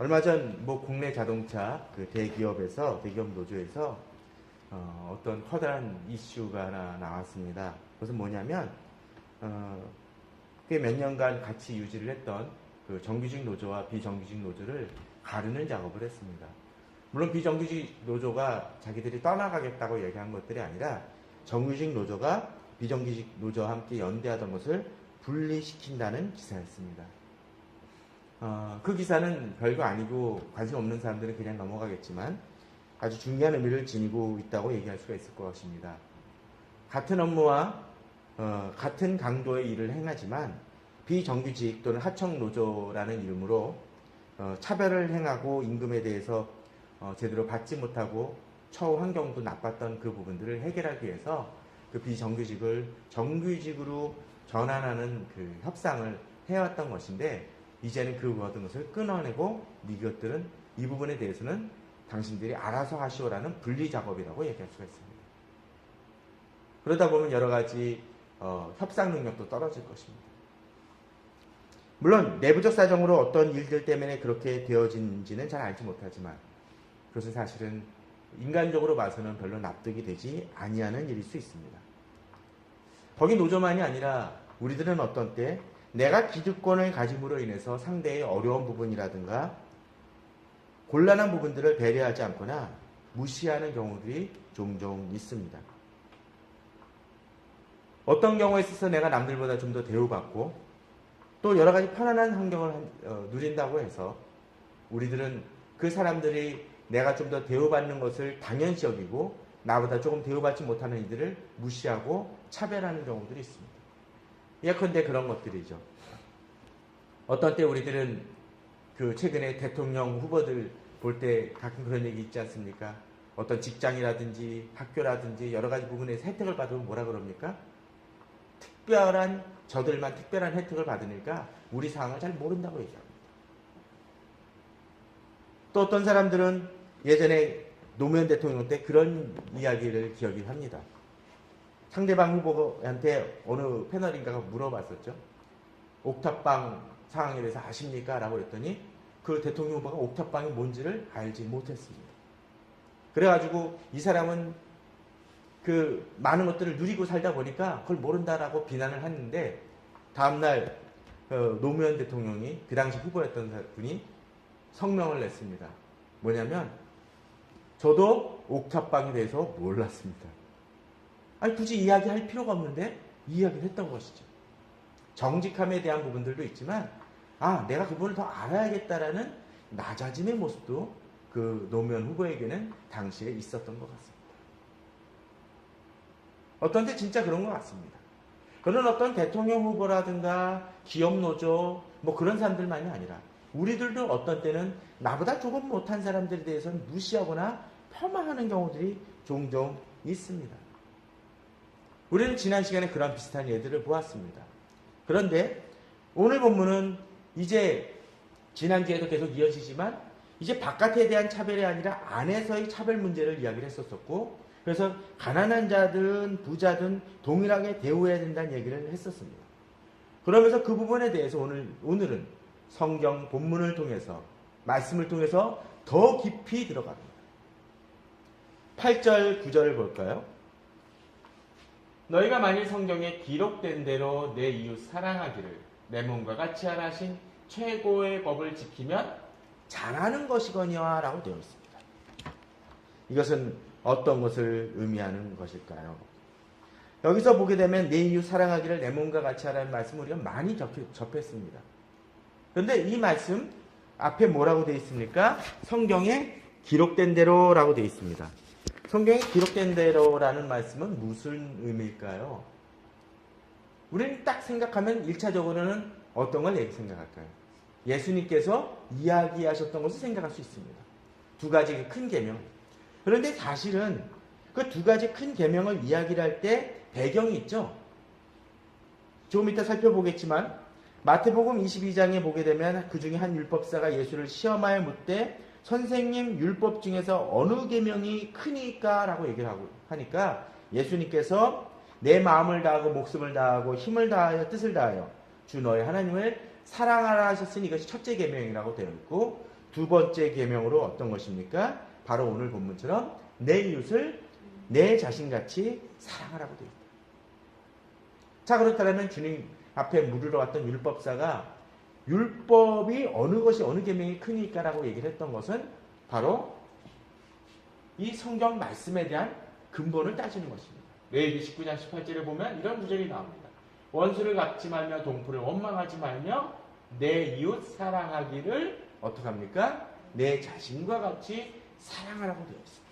얼마 전 뭐 국내 자동차 그 대기업에서 대기업 노조에서 어, 떤 커다란 이슈가 하나 나왔습니다. 그것은 뭐냐면 어, 꽤몇 년간 같이 유지를 했던 그 정규직 노조와 비정규직 노조를 가르는 작업을 했습니다. 물론 비정규직 노조가 자기들이 떠나가겠다고 얘기한 것들이 아니라 정규직 노조가 비정규직 노조와 함께 연대하던 것을 분리시킨다는 기사였습니다. 어, 그 기사는 별거 아니고 관심 없는 사람들은 그냥 넘어가겠지만 아주 중요한 의미를 지니고 있다고 얘기할 수가 있을 것입니다. 같은 업무와 어, 같은 강도의 일을 행하지만 비정규직 또는 하청 노조라는 이름으로 어, 차별을 행하고 임금에 대해서 어, 제대로 받지 못하고 처우 환경도 나빴던 그 부분들을 해결하기 위해서 그 비정규직을 정규직으로 전환하는 그 협상을 해왔던 것인데 이제는 그 모든 것을 끊어내고 이것들은 이 부분에 대해서는 당신들이 알아서 하시오라는 분리 작업이라고 얘기할 수가 있습니다. 그러다 보면 여러 가지 어, 협상 능력도 떨어질 것입니다. 물론 내부적 사정으로 어떤 일들 때문에 그렇게 되어진지는 잘 알지 못하지만 그것은 사실은 인간적으로 봐서는 별로 납득이 되지 아니하는 일일 수 있습니다. 거기 노조만이 아니라 우리들은 어떤 때 내가 기득권을 가짐으로 인해서 상대의 어려운 부분이라든가 곤란한 부분들을 배려하지 않거나 무시하는 경우들이 종종 있습니다. 어떤 경우에 있어서 내가 남들보다 좀 더 대우받고 또 여러 가지 편안한 환경을 어, 누린다고 해서 우리들은 그 사람들이 내가 좀 더 대우받는 것을 당연시 여기고 나보다 조금 대우받지 못하는 이들을 무시하고 차별하는 경우들이 있습니다. 예컨대 그런 것들이죠. 어떤 때 우리들은 그 최근에 대통령 후보들 볼 때 가끔 그런 얘기 있지 않습니까? 어떤 직장이라든지 학교라든지 여러 가지 부분에서 혜택을 받으면 뭐라 그럽니까? 특별한 저들만 특별한 혜택을 받으니까 우리 상황을 잘 모른다고 얘기합니다. 또 어떤 사람들은 예전에 노무현 대통령 때 그런 이야기를 기억이 합니다. 상대방 후보한테 어느 패널인가가 물어봤었죠. 옥탑방 상황에 대해서 아십니까? 라고 그랬더니 그 대통령 후보가 옥탑방이 뭔지를 알지 못했습니다. 그래가지고 이 사람은 그 많은 것들을 누리고 살다 보니까 그걸 모른다라고 비난을 했는데 다음날 어, 노무현 대통령이 그 당시 후보였던 분이 성명을 냈습니다. 뭐냐면 저도 옥탑방에 대해서 몰랐습니다. 아니 굳이 이야기할 필요가 없는데 이야기를 했던 것이죠. 정직함에 대한 부분들도 있지만 아 내가 그분을 더 알아야겠다라는 낮아짐의 모습도 그 노무현 후보에게는 당시에 있었던 것 같습니다. 어떤 때 진짜 그런 것 같습니다. 그런 어떤 대통령 후보라든가 기업 노조 뭐 그런 사람들만이 아니라 우리들도 어떤 때는 나보다 조금 못한 사람들에 대해서는 무시하거나 폄하하는 경우들이 종종 있습니다. 우리는 지난 시간에 그런 비슷한 예들을 보았습니다. 그런데 오늘 본문은 이제 지난주에도 계속 이어지지만 이제 바깥에 대한 차별이 아니라 안에서의 차별 문제를 이야기를 했었었고 그래서 가난한 자든 부자든 동일하게 대우해야 된다는 얘기를 했었습니다. 그러면서 그 부분에 대해서 오늘 오늘은 성경 본문을 통해서 말씀을 통해서 더 깊이 들어갑니다. 8절 9절을 볼까요? 너희가 만일 성경에 기록된 대로 내 이웃 사랑하기를 내 몸과 같이 하라 하신 최고의 법을 지키면 잘하는 것이거니와 라고 되어 있습니다. 이것은 어떤 것을 의미하는 것일까요? 여기서 보게 되면 내 이웃 사랑하기를 내 몸과 같이 하라는 말씀을 우리가 많이 접했습니다. 그런데 이 말씀 앞에 뭐라고 되어 있습니까? 성경에 기록된 대로라고 되어 있습니다. 성경에 기록된 대로라는 말씀은 무슨 의미일까요? 우리는 딱 생각하면 1차적으로는 어떤 걸 생각할까요? 예수님께서 이야기하셨던 것을 생각할 수 있습니다. 두 가지 큰 계명. 그런데 사실은 그 두 가지 큰 계명을 이야기를 할 때 배경이 있죠. 조금 이따 살펴보겠지만 마태복음 22장에 보게 되면 그 중에 한 율법사가 예수를 시험하여 묻되 선생님 율법 중에서 어느 계명이 크니까 라고 얘기를 하고 하니까 예수님께서 내 마음을 다하고 목숨을 다하고 힘을 다하여 뜻을 다하여 주 너의 하나님을 사랑하라 하셨으니 이것이 첫째 계명이라고 되어 있고 두 번째 계명으로 어떤 것입니까? 바로 오늘 본문처럼 내 이웃을 내 자신같이 사랑하라고 되어 있다. 자 그렇다면 주님 앞에 물으러 왔던 율법사가 율법이 어느 것이 어느 계명이 크니까라고 얘기를 했던 것은 바로 이 성경 말씀에 대한 근본을 따지는 것입니다. 레위기 19장 18절에 보면 이런 구절이 나옵니다. 원수를 갚지 말며 동포를 원망하지 말며 내 이웃 사랑하기를 어떻게 합니까? 내 자신과 같이 사랑하라고 되어 있습니다.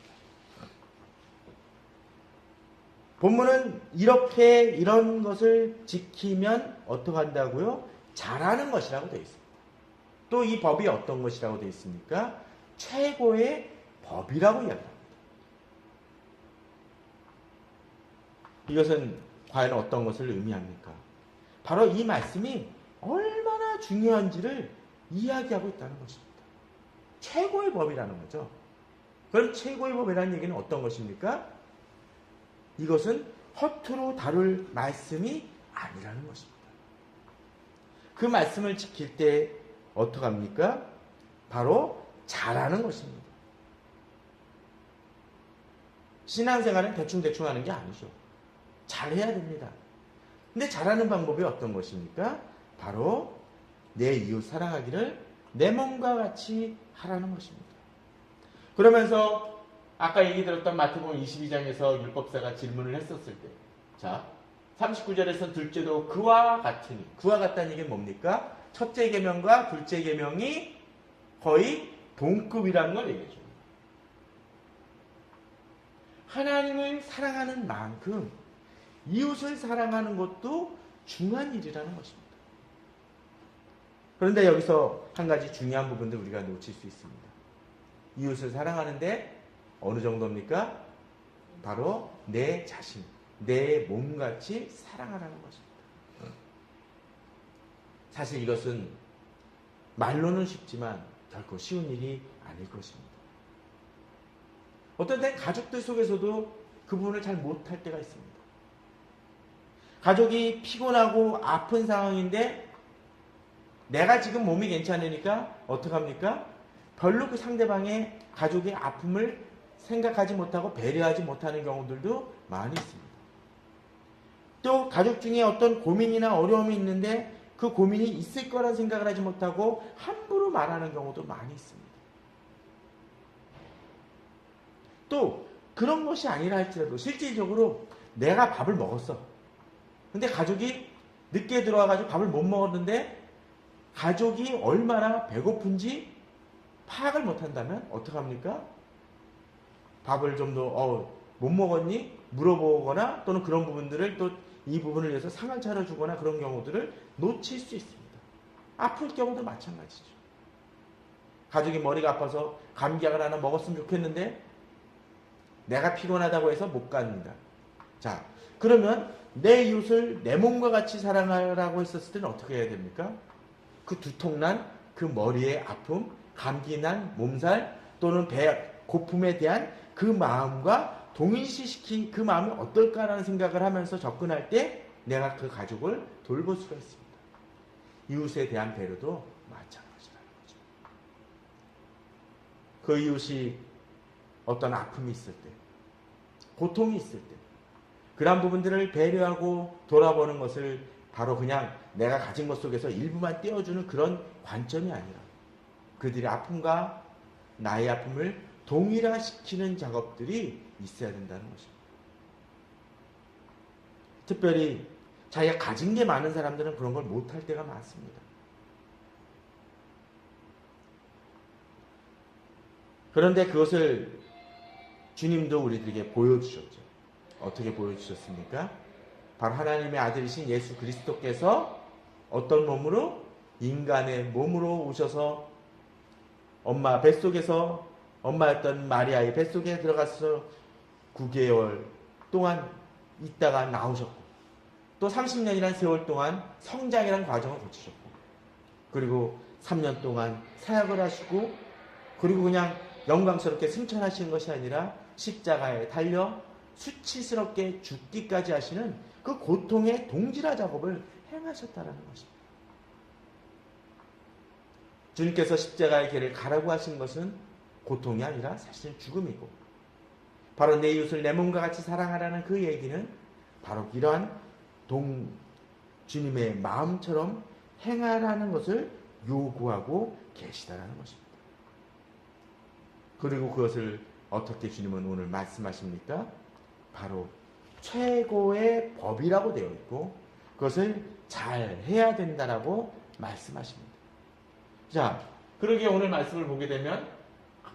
본문은 이렇게 이런 것을 지키면 어떻게 한다고요? 잘하는 것이라고 되어 있습니다. 또 이 법이 어떤 것이라고 되어 있습니까? 최고의 법이라고 이야기합니다. 이것은 과연 어떤 것을 의미합니까? 바로 이 말씀이 얼마나 중요한지를 이야기하고 있다는 것입니다. 최고의 법이라는 거죠. 그럼 최고의 법이라는 얘기는 어떤 것입니까? 이것은 허투루 다룰 말씀이 아니라는 것입니다. 그 말씀을 지킬 때 어떡합니까? 바로 잘하는 것입니다. 신앙생활은 대충대충 하는 게 아니죠. 잘해야 됩니다. 근데 잘하는 방법이 어떤 것입니까? 바로 내 이웃 사랑하기를 내 몸과 같이 하라는 것입니다. 그러면서 아까 얘기 들었던 마태복음 22장에서 율법사가 질문을 했었을 때, 자, 39절에서 둘째도 그와 같으니, 그와 같다는 얘기는 뭡니까? 첫째 계명과 둘째 계명이 거의 동급이라는 걸 얘기해 줍니다. 하나님을 사랑하는 만큼 이웃을 사랑하는 것도 중요한 일이라는 것입니다. 그런데 여기서 한 가지 중요한 부분들 우리가 놓칠 수 있습니다. 이웃을 사랑하는데 어느 정도입니까? 바로 내 자신, 내 몸같이 사랑하라는 것입니다. 사실 이것은 말로는 쉽지만 결코 쉬운 일이 아닐 것입니다. 어떤 때 가족들 속에서도 그 부분을 잘 못할 때가 있습니다. 가족이 피곤하고 아픈 상황인데 내가 지금 몸이 괜찮으니까 어떡합니까? 별로 그 상대방의 가족의 아픔을 생각하지 못하고 배려하지 못하는 경우들도 많이 있습니다. 또 가족 중에 어떤 고민이나 어려움이 있는데 그 고민이 있을 거란 생각을 하지 못하고 함부로 말하는 경우도 많이 있습니다. 또 그런 것이 아니라 할지라도 실질적으로 내가 밥을 먹었어. 근데 가족이 늦게 들어와가지고 밥을 못 먹었는데 가족이 얼마나 배고픈지 파악을 못한다면 어떡합니까? 밥을 좀 더, 어, 못 먹었니? 물어보거나 또는 그런 부분들을 또 이 부분을 위해서 상을 차려주거나 그런 경우들을 놓칠 수 있습니다. 아플 경우도 마찬가지죠. 가족이 머리가 아파서 감기약을 하나 먹었으면 좋겠는데 내가 피곤하다고 해서 못 갑니다. 자, 그러면 내 이웃을 내 몸과 같이 사랑하라고 했었을 때는 어떻게 해야 됩니까? 그 두통난 그 머리의 아픔, 감기난 몸살 또는 배 고품에 대한 그 마음과 동일시시키 그 마음이 어떨까라는 생각을 하면서 접근할 때 내가 그 가족을 돌볼 수가 있습니다. 이웃에 대한 배려도 마찬가지라는 거죠. 그 이웃이 어떤 아픔이 있을 때, 고통이 있을 때, 그러한 부분들을 배려하고 돌아보는 것을 바로 그냥 내가 가진 것 속에서 일부만 떼어주는 그런 관점이 아니라 그들의 아픔과 나의 아픔을 동일화시키는 작업들이 있어야 된다는 것입니다. 특별히 자기가 가진 게 많은 사람들은 그런 걸 못할 때가 많습니다. 그런데 그것을 주님도 우리들에게 보여주셨죠. 어떻게 보여주셨습니까? 바로 하나님의 아들이신 예수 그리스도께서 어떤 몸으로? 인간의 몸으로 오셔서 엄마 뱃속에서 엄마였던 마리아의 뱃속에 들어가서 9개월 동안 있다가 나오셨고 또 30년이라는 세월 동안 성장이라는 과정을 거치셨고 그리고 3년 동안 사역을 하시고 그리고 그냥 영광스럽게 승천하시는 것이 아니라 십자가에 달려 수치스럽게 죽기까지 하시는 그 고통의 동질화 작업을 행하셨다라는 것입니다. 주님께서 십자가의 길을 가라고 하신 것은 고통이 아니라 사실 죽음이고 바로 내 이웃을 내 몸과 같이 사랑하라는 그 얘기는 바로 이러한 동 주님의 마음처럼 행하라는 것을 요구하고 계시다라는 것입니다. 그리고 그것을 어떻게 주님은 오늘 말씀하십니까? 바로 최고의 법이라고 되어 있고 그것을 잘 해야 된다라고 말씀하십니다. 자, 그러기에 오늘 말씀을 보게 되면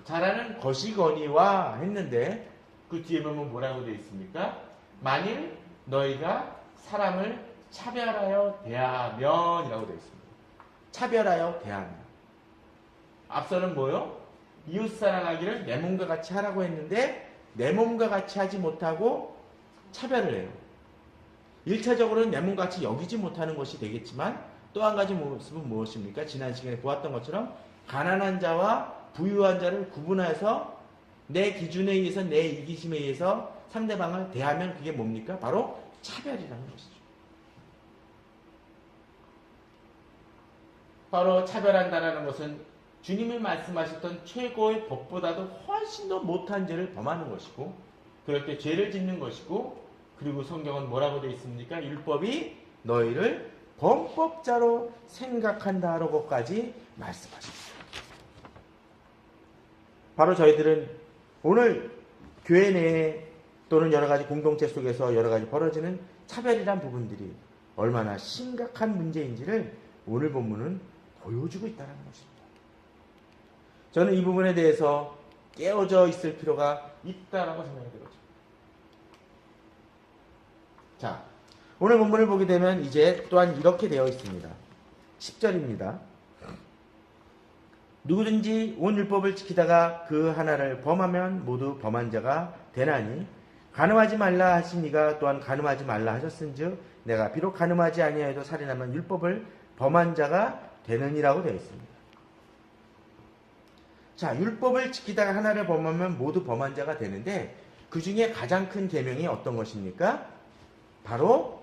잘하는 것이거니와 했는데 그 뒤에 보면 뭐라고 되어 있습니까? 만일 너희가 사람을 차별하여 대하면 이라고 되어 있습니다. 차별하여 대하면. 앞서는 뭐요? 이웃 사랑하기를 내 몸과 같이 하라고 했는데 내 몸과 같이 하지 못하고 차별을 해요. 1차적으로는 내 몸과 같이 여기지 못하는 것이 되겠지만 또 한 가지 모습은 무엇입니까? 지난 시간에 보았던 것처럼 가난한 자와 부유한 자를 구분해서 내 기준에 의해서 내 이기심에 의해서 상대방을 대하면 그게 뭡니까? 바로 차별이라는 것이죠. 바로 차별한다는 것은 주님이 말씀하셨던 최고의 법보다도 훨씬 더 못한 죄를 범하는 것이고 그럴 때 죄를 짓는 것이고 그리고 성경은 뭐라고 되어 있습니까? 율법이 너희를 범법자로 생각한다라고까지 말씀하십니다. 바로 저희들은 오늘 교회 내에 또는 여러 가지 공동체 속에서 여러 가지 벌어지는 차별이란 부분들이 얼마나 심각한 문제인지를 오늘 본문은 보여주고 있다는 것입니다. 저는 이 부분에 대해서 깨어져 있을 필요가 있다라고 생각이 들어요. 자, 오늘 본문을 보게 되면 이제 또한 이렇게 되어 있습니다. 10절입니다. 누구든지 온 율법을 지키다가 그 하나를 범하면 모두 범한 자가 되나니 간음하지 말라 하시니가 또한 간음하지 말라 하셨은즉 내가 비록 간음하지 아니하여도 살인하면 율법을 범한 자가 되느니라고 되어 있습니다. 자, 율법을 지키다가 하나를 범하면 모두 범한 자가 되는데 그 중에 가장 큰 계명이 어떤 것입니까? 바로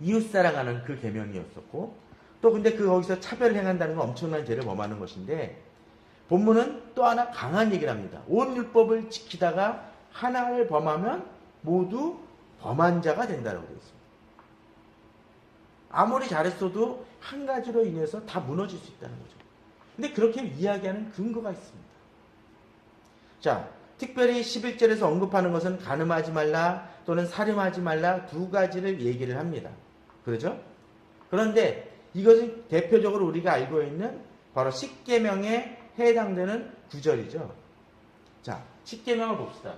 이웃 사랑하는 그 계명이었었고 또 근데 그 거기서 차별을 행한다는 건 엄청난 죄를 범하는 것인데 본문은 또 하나 강한 얘기를 합니다. 온 율법을 지키다가 하나를 범하면 모두 범한 자가 된다고 되어 있습니다. 아무리 잘했어도 한 가지로 인해서 다 무너질 수 있다는 거죠. 근데 그렇게 이야기하는 근거가 있습니다. 자, 특별히 11절에서 언급하는 것은 가늠하지 말라 또는 살인하지 말라 두 가지를 얘기를 합니다. 그러죠? 그런데 이것은 대표적으로 우리가 알고 있는 바로 10계명에 해당되는 구절이죠. 자, 10계명을 봅시다.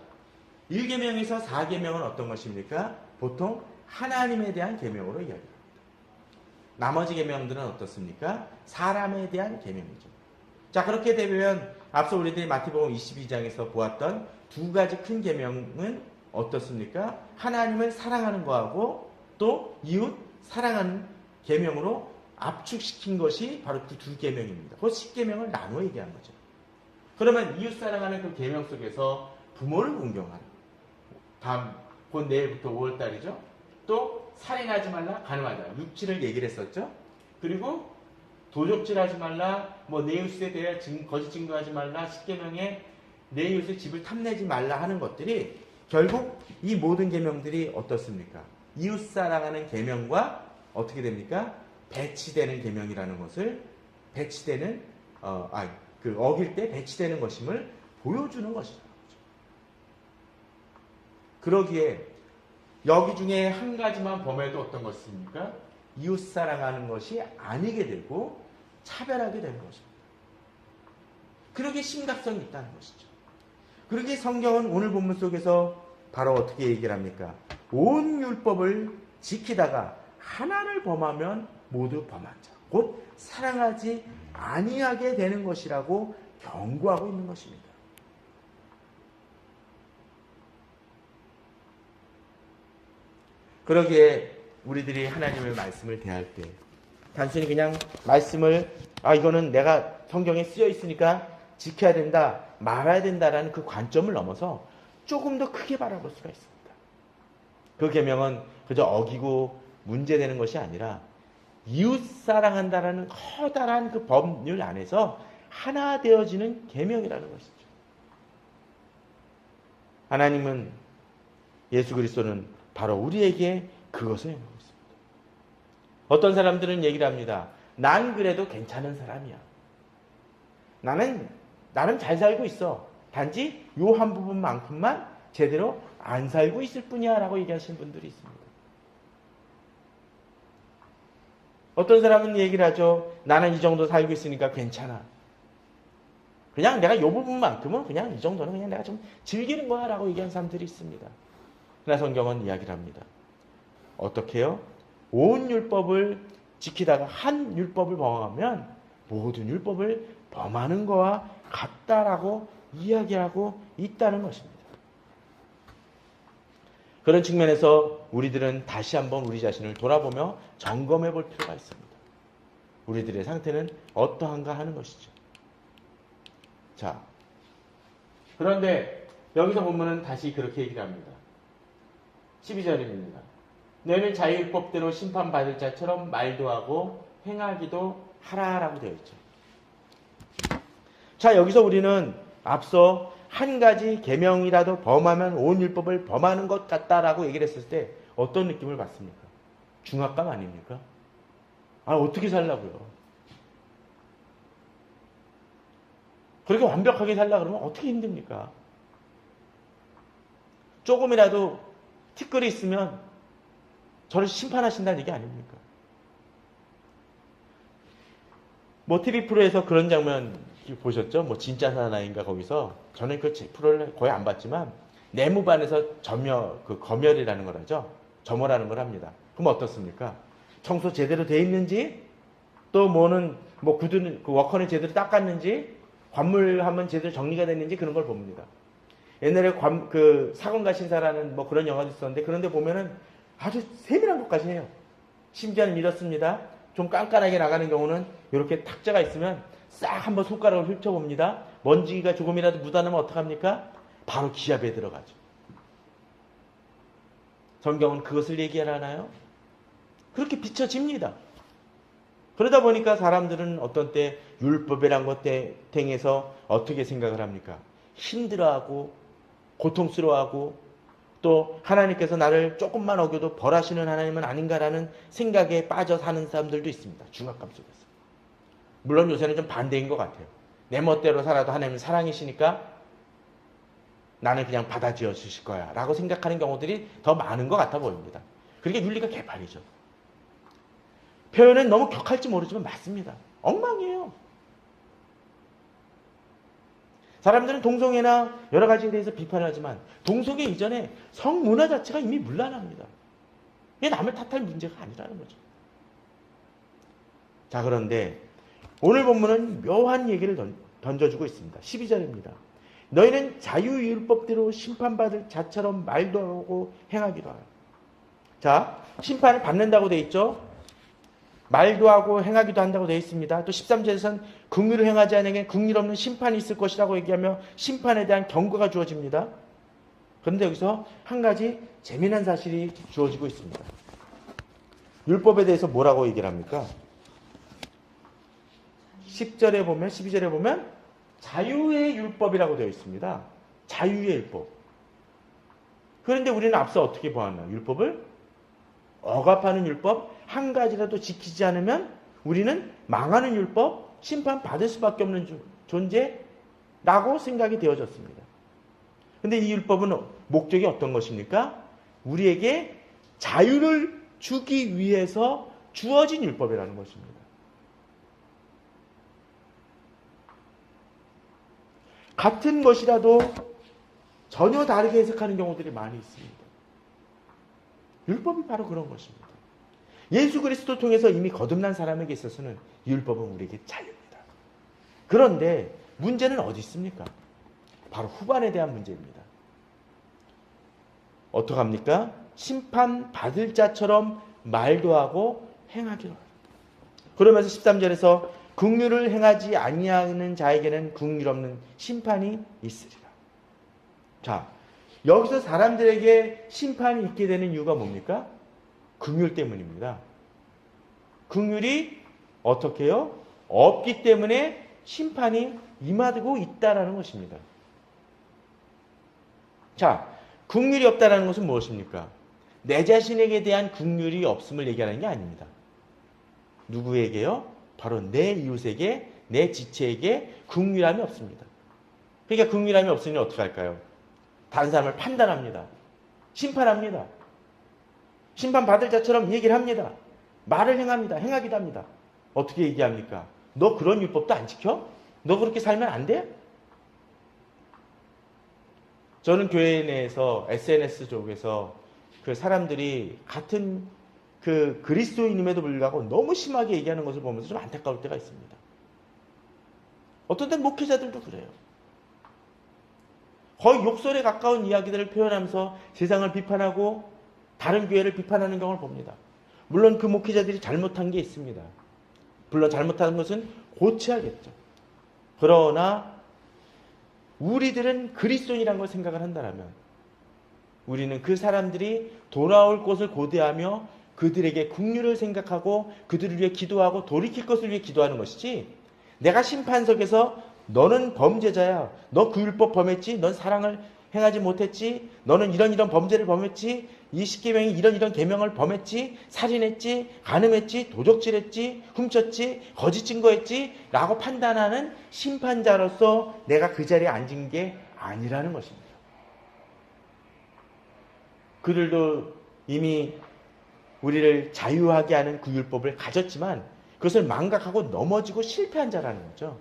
1계명에서 4계명은 어떤 것입니까? 보통 하나님에 대한 계명으로 이야기합니다. 나머지 계명들은 어떻습니까? 사람에 대한 계명이죠. 자, 그렇게 되면 앞서 우리들이 마태복음 22장에서 보았던 두 가지 큰 계명은 어떻습니까? 하나님을 사랑하는 거하고 또 이웃 사랑하는 계명으로 압축시킨 것이 바로 그 두 계명입니다. 그 10계명을 나눠 얘기한 거죠. 그러면 이웃 사랑하는 그 계명 속에서 부모를 공경하라. 다음 곧 내일부터 5월 달이죠. 또 살인하지 말라, 가늠하자. 육치를 얘기를 했었죠. 그리고 도적질하지 말라, 뭐 내 이웃에 대해 증, 거짓 증거하지 말라, 10계명에 내 이웃의 집을 탐내지 말라 하는 것들이 결국 이 모든 계명들이 어떻습니까? 이웃 사랑하는 계명과 어떻게 됩니까? 배치되는 계명이라는 것을 배치되는 어, 아, 그 어길 때 배치되는 것임을 보여주는 것이죠. 그러기에 여기 중에 한 가지만 범해도 어떤 것입니까? 이웃 사랑하는 것이 아니게 되고 차별하게 되는 것입니다. 그러게 심각성이 있다는 것이죠. 그러게 성경은 오늘 본문 속에서 바로 어떻게 얘기를 합니까? 온 율법을 지키다가 하나를 범하면 모두 범한 자. 곧 사랑하지 아니하게 되는 것이라고 경고하고 있는 것입니다. 그러기에 우리들이 하나님의 말씀을 대할 때 단순히 그냥 말씀을 아 이거는 내가 성경에 쓰여 있으니까 지켜야 된다 말아야 된다라는 그 관점을 넘어서 조금 더 크게 바라볼 수가 있습니다. 그 계명은 그저 어기고 문제되는 것이 아니라 이웃 사랑한다라는 커다란 그 법률 안에서 하나 되어지는 계명이라는 것이죠. 하나님은 예수 그리스도는 바로 우리에게 그것을 행하고 있습니다. 어떤 사람들은 얘기를 합니다. 난 그래도 괜찮은 사람이야. 나는 나는 잘 살고 있어. 단지 요 한 부분만큼만 제대로 안 살고 있을 뿐이야 라고 얘기하시는 분들이 있습니다. 어떤 사람은 얘기를 하죠. 나는 이 정도 살고 있으니까 괜찮아. 그냥 내가 요 부분만큼은 그냥 이 정도는 그냥 내가 좀 즐기는 거야 라고 얘기하는 사람들이 있습니다. 그러나 성경은 이야기를 합니다. 어떻게 해요? 온 율법을 지키다가 한 율법을 범하면 모든 율법을 범하는 거와 같다라고 이야기하고 있다는 것입니다. 그런 측면에서 우리들은 다시 한번 우리 자신을 돌아보며 점검해 볼 필요가 있습니다. 우리들의 상태는 어떠한가 하는 것이죠. 자, 그런데 여기서 보면은 다시 그렇게 얘기를 합니다. 12절입니다. 너희는 자율법대로 심판받을 자처럼 말도 하고 행하기도 하라라고 되어 있죠. 자, 여기서 우리는 앞서 한 가지 계명이라도 범하면 온 율법을 범하는 것 같다라고 얘기를 했을 때 어떤 느낌을 받습니까? 중압감 아닙니까? 아, 어떻게 살라고요? 그렇게 완벽하게 살라 그러면 어떻게 힘듭니까? 조금이라도 티끌이 있으면 저를 심판하신다는 얘기 아닙니까? 뭐 TV 프로에서 그런 장면 보셨죠? 뭐 진짜 사나이인가 거기서 저는 그 프로를 거의 안 봤지만 내무반에서 점여 그 검열이라는 걸 하죠. 점호라는 걸 합니다. 그럼 어떻습니까? 청소 제대로 돼 있는지 또 뭐는 뭐 구두는 그 워커는 제대로 닦았는지 관물하면 제대로 정리가 됐는지 그런 걸 봅니다. 옛날에 관, 그 사건가 신사라는 뭐 그런 영화도 있었는데 그런데 보면은 아주 세밀한 것까지 해요. 심지어는 이렇습니다. 좀 깐깐하게 나가는 경우는 이렇게 탁자가 있으면 싹 한번 손가락을 훑어봅니다. 먼지가 조금이라도 묻어나면 어떡합니까? 바로 기압에 들어가죠. 성경은 그것을 얘기하나요? 그렇게 비춰집니다. 그러다 보니까 사람들은 어떤 때 율법이란 것 땡에서 어떻게 생각을 합니까? 힘들어하고 고통스러워하고 또 하나님께서 나를 조금만 어겨도 벌하시는 하나님은 아닌가라는 생각에 빠져 사는 사람들도 있습니다. 중압감 속에서. 물론 요새는 좀 반대인 것 같아요. 내 멋대로 살아도 하나님은 사랑이시니까 나는 그냥 받아주어 주실 거야 라고 생각하는 경우들이 더 많은 것 같아 보입니다. 그게 윤리가 개판이죠. 표현은 너무 격할지 모르지만 맞습니다. 엉망이에요. 사람들은 동성애나 여러 가지에 대해서 비판을 하지만 동성애 이전에 성문화 자체가 이미 문란합니다. 이게 남을 탓할 문제가 아니라는 거죠. 자, 그런데 오늘 본문은 묘한 얘기를 던져주고 있습니다. 12절입니다. 너희는 자유율법대로 심판받을 자처럼 말도 하고 행하기도 하라. 자, 심판을 받는다고 돼 있죠? 말도 하고 행하기도 한다고 되어 있습니다. 또 13절에서는 긍휼을 행하지 않으면 긍휼 없는 심판이 있을 것이라고 얘기하며 심판에 대한 경고가 주어집니다. 그런데 여기서 한 가지 재미난 사실이 주어지고 있습니다. 율법에 대해서 뭐라고 얘기를 합니까? 10절에 보면 12절에 보면 자유의 율법이라고 되어 있습니다. 자유의 율법. 그런데 우리는 앞서 어떻게 보았나? 율법을 억압하는 율법, 한 가지라도 지키지 않으면 우리는 망하는 율법, 심판 받을 수밖에 없는 존재라고 생각이 되어졌습니다. 근데 이 율법은 목적이 어떤 것입니까? 우리에게 자유를 주기 위해서 주어진 율법이라는 것입니다. 같은 것이라도 전혀 다르게 해석하는 경우들이 많이 있습니다. 율법이 바로 그런 것입니다. 예수 그리스도 통해서 이미 거듭난 사람에게 있어서는 율법은 우리에게 자유입니다. 그런데 문제는 어디 있습니까? 바로 후반에 대한 문제입니다. 어떡합니까? 심판 받을 자처럼 말도 하고 행하기로 합니다. 그러면서 13절에서 긍휼을 행하지 아니하는 자에게는 긍휼 없는 심판이 있으리라. 자, 여기서 사람들에게 심판이 있게 되는 이유가 뭡니까? 긍휼 때문입니다. 긍휼이 어떻게 해요? 없기 때문에 심판이 임하고 있다라는 것입니다. 자, 긍휼이 없다라는 것은 무엇입니까? 내 자신에게 대한 긍휼이 없음을 얘기하는 게 아닙니다. 누구에게요? 바로 내 이웃에게, 내 지체에게 긍휼함이 없습니다. 그러니까 긍휼함이 없으니 어떻게 할까요? 다른 사람을 판단합니다. 심판합니다. 심판받을 자처럼 얘기를 합니다. 말을 행합니다. 행하기도 합니다. 어떻게 얘기합니까? 너 그런 율법도 안 지켜? 너 그렇게 살면 안 돼? 저는 교회 내에서 SNS 쪽에서 그 사람들이 같은 그 그리스도인임에도 불구하고 너무 심하게 얘기하는 것을 보면서 좀 안타까울 때가 있습니다. 어떤 때 목회자들도 그래요. 거의 욕설에 가까운 이야기들을 표현하면서 세상을 비판하고 다른 교회를 비판하는 경우를 봅니다. 물론 그 목회자들이 잘못한 게 있습니다. 물론 잘못한 것은 고쳐야겠죠. 그러나 우리들은 그리스도인이라는 걸 생각을 한다면 우리는 그 사람들이 돌아올 것을 고대하며 그들에게 국류를 생각하고 그들을 위해 기도하고 돌이킬 것을 위해 기도하는 것이지 내가 심판석에서 너는 범죄자야. 너 그 율법 범했지. 넌 사랑을 행하지 못했지. 너는 이런 이런 범죄를 범했지. 이 십계명이 이런 이런 계명을 범했지. 살인했지. 간음했지. 도적질했지. 훔쳤지. 거짓 증거했지. 라고 판단하는 심판자로서 내가 그 자리에 앉은 게 아니라는 것입니다. 그들도 이미 우리를 자유하게 하는 그 율법을 가졌지만 그것을 망각하고 넘어지고 실패한 자라는 거죠.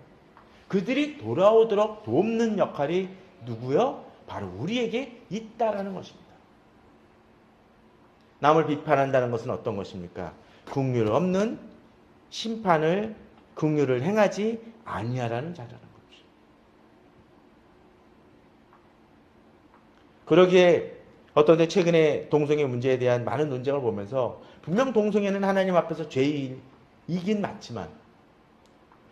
그들이 돌아오도록 돕는 역할이 누구요? 바로 우리에게 있다라는 것입니다. 남을 비판한다는 것은 어떤 것입니까? 국률 없는 심판을 국률을 행하지 아니하라는 자라는 거죠. 그러기에 어떤 때 최근에 동성애 문제에 대한 많은 논쟁을 보면서 분명 동성애는 하나님 앞에서 죄이긴 맞지만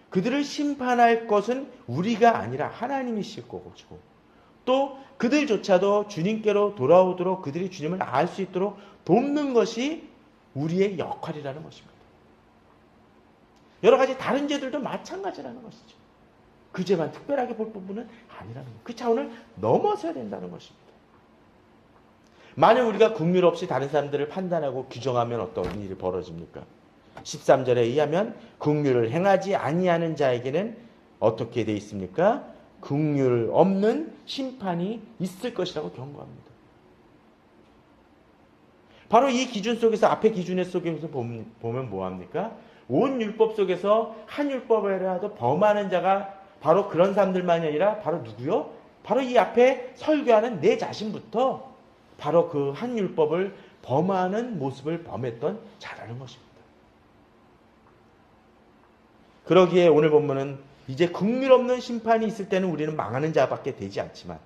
그들을 심판할 것은 우리가 아니라 하나님이실 거고 또 그들조차도 주님께로 돌아오도록 그들이 주님을 알 수 있도록 돕는 것이 우리의 역할이라는 것입니다. 여러 가지 다른 죄들도 마찬가지라는 것이죠. 그 죄만 특별하게 볼 부분은 아니라는 것. 그 차원을 넘어서야 된다는 것입니다. 만약 우리가 국률 없이 다른 사람들을 판단하고 규정하면 어떤 일이 벌어집니까? 13절에 의하면 국률을 행하지 아니하는 자에게는 어떻게 돼 있습니까? 국률 없는 심판이 있을 것이라고 경고합니다. 바로 이 기준 속에서 앞에 기준의 속에서 보면 뭐합니까? 온 율법 속에서 한 율법이라도 범하는 자가 바로 그런 사람들만이 아니라 바로 누구요? 바로 이 앞에 설교하는 내 자신부터 바로 그 한 율법을 범하는 모습을 범했던 자라는 것입니다. 그러기에 오늘 본문은 이제 국률 없는 심판이 있을 때는 우리는 망하는 자밖에 되지 않지만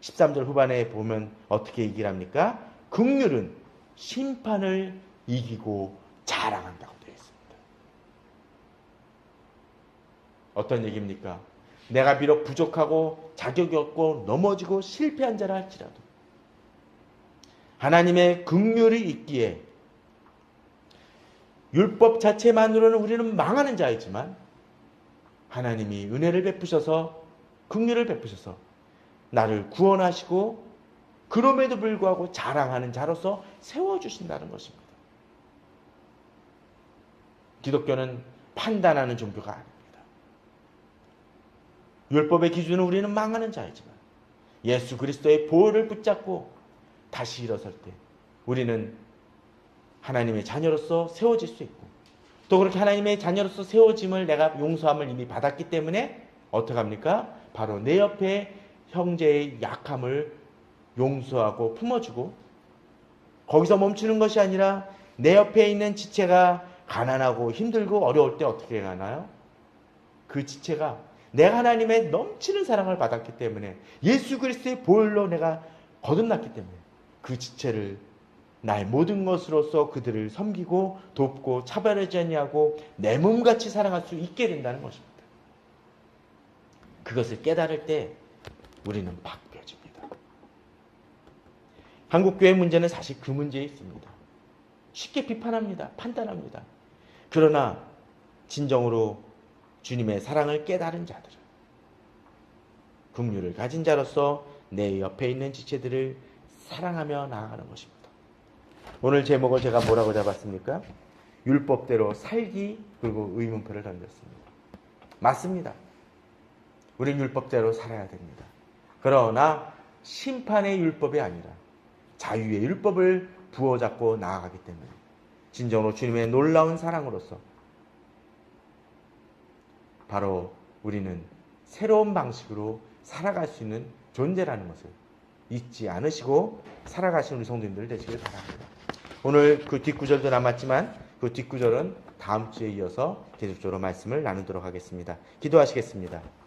13절 후반에 보면 어떻게 얘기를 합니까? 국률은 심판을 이기고 자랑한다고 되어 있습니다. 어떤 얘기입니까? 내가 비록 부족하고 자격이 없고 넘어지고 실패한 자라 할지라도 하나님의 긍휼이 있기에 율법 자체만으로는 우리는 망하는 자이지만 하나님이 은혜를 베푸셔서 긍휼을 베푸셔서 나를 구원하시고 그럼에도 불구하고 자랑하는 자로서 세워 주신다는 것입니다. 기독교는 판단하는 종교가 아닙니다. 율법의 기준은 우리는 망하는 자이지만 예수 그리스도의 보혈을 붙잡고 다시 일어설 때 우리는 하나님의 자녀로서 세워질 수 있고 또 그렇게 하나님의 자녀로서 세워짐을 내가 용서함을 이미 받았기 때문에 어떻게 합니까? 바로 내 옆에 형제의 약함을 용서하고 품어주고 거기서 멈추는 것이 아니라 내 옆에 있는 지체가 가난하고 힘들고 어려울 때 어떻게 가나요? 그 지체가 내가 하나님의 넘치는 사랑을 받았기 때문에 예수 그리스도의 보혈로 내가 거듭났기 때문에 그 지체를 나의 모든 것으로서 그들을 섬기고 돕고 차별하지 아니하고 내 몸같이 사랑할 수 있게 된다는 것입니다. 그것을 깨달을 때 우리는 바뀌어집니다. 한국 교회 문제는 사실 그 문제에 있습니다. 쉽게 비판합니다. 판단합니다. 그러나 진정으로 주님의 사랑을 깨달은 자들은 국류를 가진 자로서 내 옆에 있는 지체들을 사랑하며 나아가는 것입니다. 오늘 제목을 제가 뭐라고 잡았습니까? 율법대로 살기 그리고 의문표를 던졌습니다. 맞습니다. 우린 율법대로 살아야 됩니다. 그러나 심판의 율법이 아니라 자유의 율법을 부어잡고 나아가기 때문에 진정으로 주님의 놀라운 사랑으로서 바로 우리는 새로운 방식으로 살아갈 수 있는 존재라는 것을 잊지 않으시고 살아가시는 우리 성도님들 되시길 바랍니다. 오늘 그 뒷구절도 남았지만 그 뒷구절은 다음 주에 이어서 계속적으로 말씀을 나누도록 하겠습니다. 기도하시겠습니다.